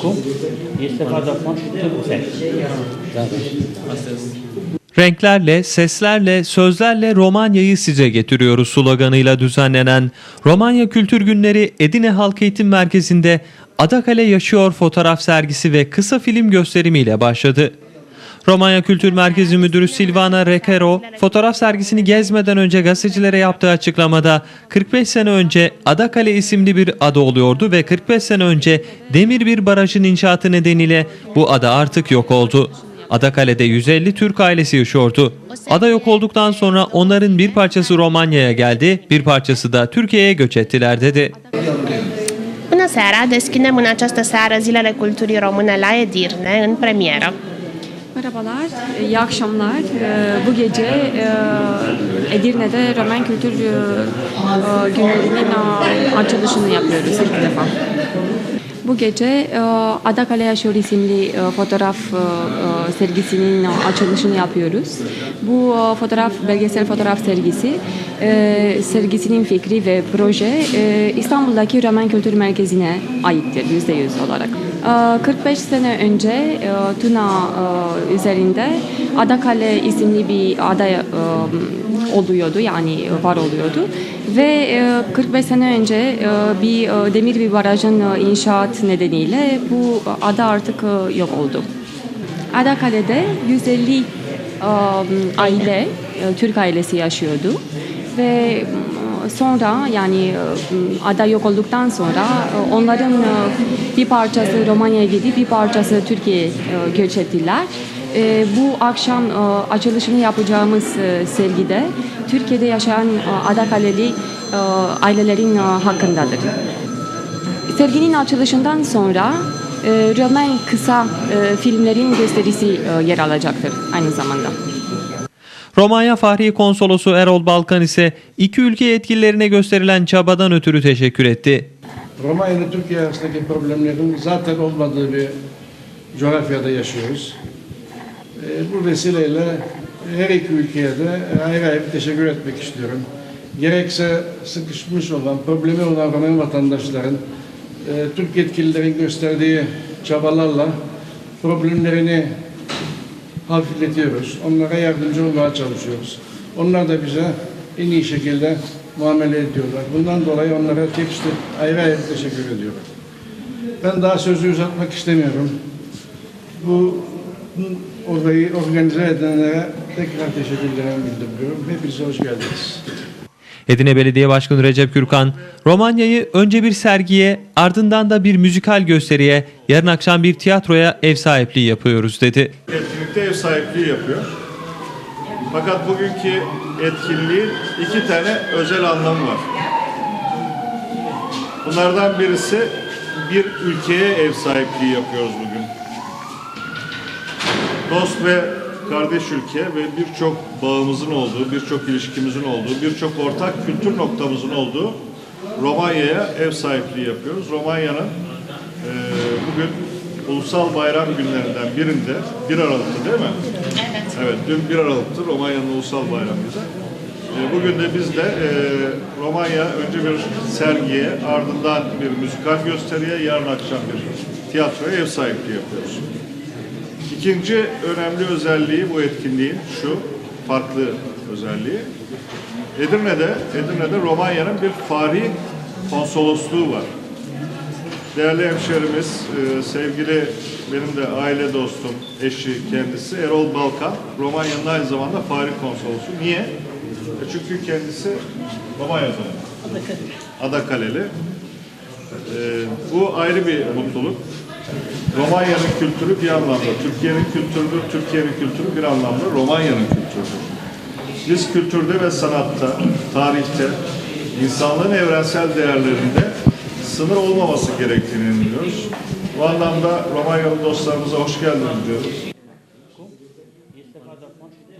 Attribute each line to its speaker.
Speaker 1: acum este Vodafone Turkcell.
Speaker 2: Renklerle, seslerle, sözlerle Romanya'yı size getiriyoruz sloganıyla düzenlenen Romanya Kültür Günleri Edirne Halk Eğitim Merkezi'nde Adakale Yaşıyor fotoğraf sergisi ve kısa film gösterimiyle başladı. Romanya Kültür Merkezi Müdürü Silvana Recaro, fotoğraf sergisini gezmeden önce gazetecilere yaptığı açıklamada 45 sene önce Adakale isimli bir ada oluyordu ve 45 sene önce demir bir barajın inşaatı nedeniyle bu ada artık yok oldu. Adakale'de 150 Türk ailesi yaşıyordu. Ada yok olduktan sonra onların bir parçası Romanya'ya geldi, bir parçası da Türkiye'ye göç ettiler dedi.
Speaker 3: Bună seara! Deschidem în această seară Zilele Culturii Române la Edirne, în premieră.
Speaker 4: Merhabalar, iyi akşamlar. Ee, Bu gece e, Edirne'de Roman Kültür e, e, Günleri'nin e, açılışını yapıyoruz ilk defa. Bu gece e, Adakale Yaşıyor isimli e, fotoğraf e, e, sergisinin açılışını yapıyoruz. Bu e, fotoğraf, belgesel fotoğraf sergisi, e, sergisinin fikri ve proje e, İstanbul'daki Roman Kültür Merkezi'ne aittir yüzde yüz olarak. E, 45 sene önce e, Tuna e, üzerinde Adakale isimli bir ada e, oluyordu yani var oluyordu ve e, 45 sene önce bir demir bir barajın inşaat nedeniyle bu ada artık yok oldu. Adakale'de 150 e, aile, Türk ailesi yaşıyordu ve sonra yani e, ada yok olduktan sonra e, onların e, bir parçası Romanya'ya gidip bir parçası Türkiye'ye göç ettiler. Bu akşam açılışını yapacağımız sergide Türkiye'de yaşayan e, Adakaleli ailelerin hakkındadır. Serginin açılışından sonra e, Roman kısa filmlerin gösterisi yer alacaktır aynı zamanda.
Speaker 2: Romanya Fahri Konsolosu Erol Balkan ise iki ülke yetkililerine gösterilen çabadan ötürü teşekkür etti.
Speaker 5: Romanya ile Türkiye arasındaki problemlerin zaten olmadığı bir coğrafyada yaşıyoruz. Ee, Bu vesileyle her iki ülkeye de ayrı ayrı teşekkür etmek istiyorum. Gerekse sıkışmış olan, problemi olan Roman vatandaşların e, Türk yetkililerin gösterdiği çabalarla problemlerini hafifletiyoruz. Onlara yardımcı olmaya çalışıyoruz. Onlar da bize en iyi şekilde muamele ediyorlar. Bundan dolayı onlara hepsi ayrı ayrı teşekkür ediyorum. Ben daha sözü uzatmak istemiyorum. Bu olayı organize edenlere tekrar teşekkürlerimi bildiriyorum. Hepinize hoş geldiniz.
Speaker 2: Edirne Belediye Başkanı Recep Gürkan, Romanya'yı önce bir sergiye, ardından da bir müzikal gösteriye, yarın akşam bir tiyatroya ev sahipliği yapıyoruz dedi.
Speaker 6: etkinlikte ev sahipliği yapıyor. Fakat bugünkü etkinliğin iki tane özel anlamı var. Bunlardan birisi bir ülkeye ev sahipliği yapıyoruz bugün. Dost ve kardeş ülke ve birçok bağımızın olduğu, birçok ilişkimizin olduğu, birçok ortak kültür noktamızın olduğu Romanya'ya ev sahipliği yapıyoruz. Romanya'nın eee, bugün ulusal bayram günlerinden birinde 1 Aralık'ta değil mi? Evet. Evet, dün 1 Aralık'tı Romanya'nın ulusal bayramıydı. Eee, Bugün de biz de eee, Romanya önce bir sergiye, ardından bir müzikal gösteriye, yarın akşam bir tiyatroya ev sahipliği yapıyoruz. İkinci önemli özelliği bu etkinliğin şu, farklı özelliği. Edirne'de, Edirne'de Romanya'nın bir fari konsolosluğu var. Değerli hemşerimiz, e, sevgili benim de aile dostum, eşi kendisi Erol Balkan, Romanya'nın aynı zamanda fari konsolosu. Niye? E çünkü kendisi Romanya'da. Adakaleli. E, bu ayrı bir mutluluk. Romanya'nın kültürü bir anlamda, Türkiye'nin kültürü, Türkiye'nin kültürü bir anlamda Romanya'nın kültürüdür. Biz kültürde ve sanatta, tarihte, insanlığın evrensel değerlerinde sınır olmaması gerektiğini inanıyoruz. Bu anlamda Romanyalı dostlarımıza hoş geldiniz diyoruz.